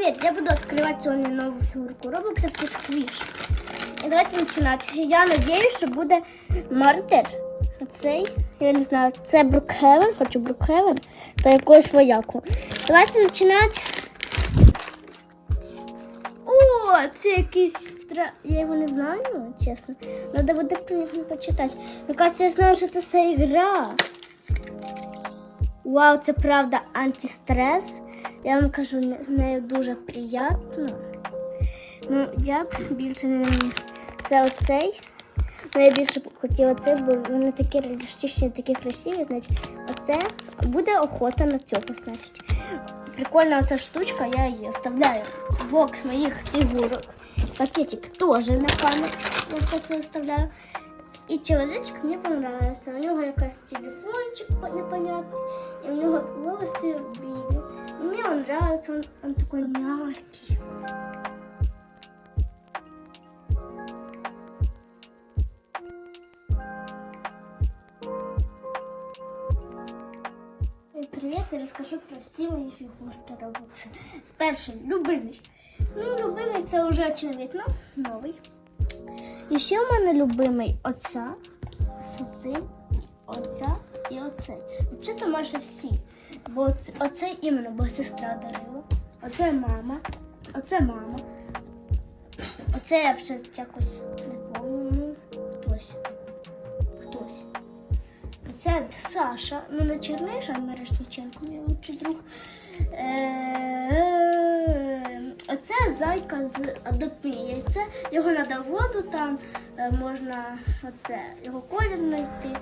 привет! Я буду открывать сегодня новую фигурку Roblox, это сквиш. І давайте починати. Я надіюсь, що буде мартер. Цей, я не знаю, це Брукхевен, хочу Брукхевен, та якогось вояку. Давайте починати. О, це якийсь стра... Я його не знаю, чесно. Надо буде про нього почитати. Мені кажется, я знаю, що це за ігра. Вау, це правда антистрес. Я вам кажу, з нею дуже приємно. Ну, я більше не це оцей. Ну, я більше хотіла цей, бо вони такі реалістичні, такі красиві. Значить, оце буде охота на цього, значить. Прикольна оця штучка, я її оставляю. Бокс моїх фігурок. Пакетик теж на пам'ять. Я все це оставляю. І чоловічок мені понравився. У нього якийсь телефончик непонятний, і у нього волоси білі. Мені він нравится, он, он такой мягкий. Привет, я расскажу про всі мої фігурки робочі. Перший, любимий. Ну, любимий це вже очевидно, новий. І ще в мене любимий оця, оцей, оця і оцей. Взагалі-то майже всі. Бо оце- оцей іменно, бо сестра дарила. Оце мама. Оце мама. Оце я вже якось не. Ну, хтось. Хтось. Це Саша. Ну не Черниша, а Мирошниченко, мій лучший друг. Е, Оце зайка з. Це його треба воду, там е, можна оце його колір знайти.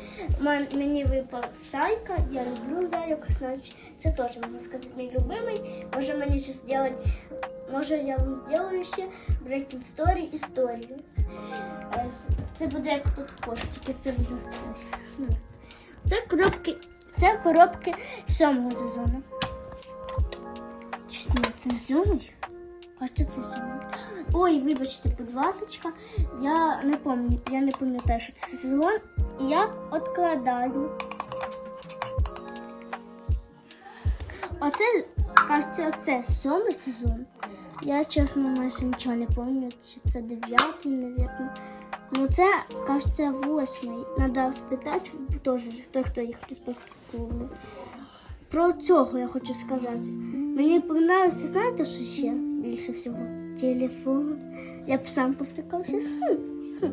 Мені випав зайка, я люблю зайок, значить це теж можна сказати мій любимий. Може мені ще зробити, може я вам зроблю ще Breaking Story історію. Е, Це буде як тут костики, це буде це. Це коробки, це коробки сьомого сезону. Чесно, це сьомий? Кажете, це сьомий. Ой, вибачте, будь ласочка. Я не пам'ятаю, я не пам'ятаю, що це сезон. Я відкладаю. Оце, кажеться, оце сьомий сезон. Я чесно майже нічого не пам'ятаю, чи це дев'ятий, навірно. Ну це, кажеться, восьмий. Надо спитати теж, хто, хто їх розпаковує. Про цього я хочу сказати. Мені понравився, знаєте, що ще більше всього? Телефон. Я б сам повтикав хм.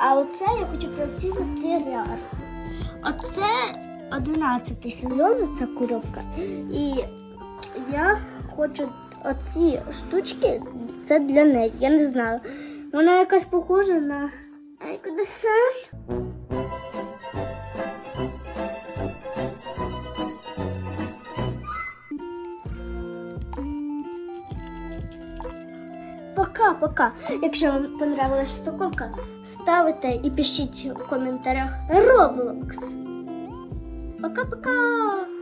А оце я хочу прооцінити реально. Оце 11 сезон, ця коробка. І я хочу оці штучки, це для неї. Я не знаю. Вона якась похожа на Айкодесент. Пока-пока. Якщо вам понравилась розпаковка, ставите і пишіть в коментарях Roblox. Пока-пока.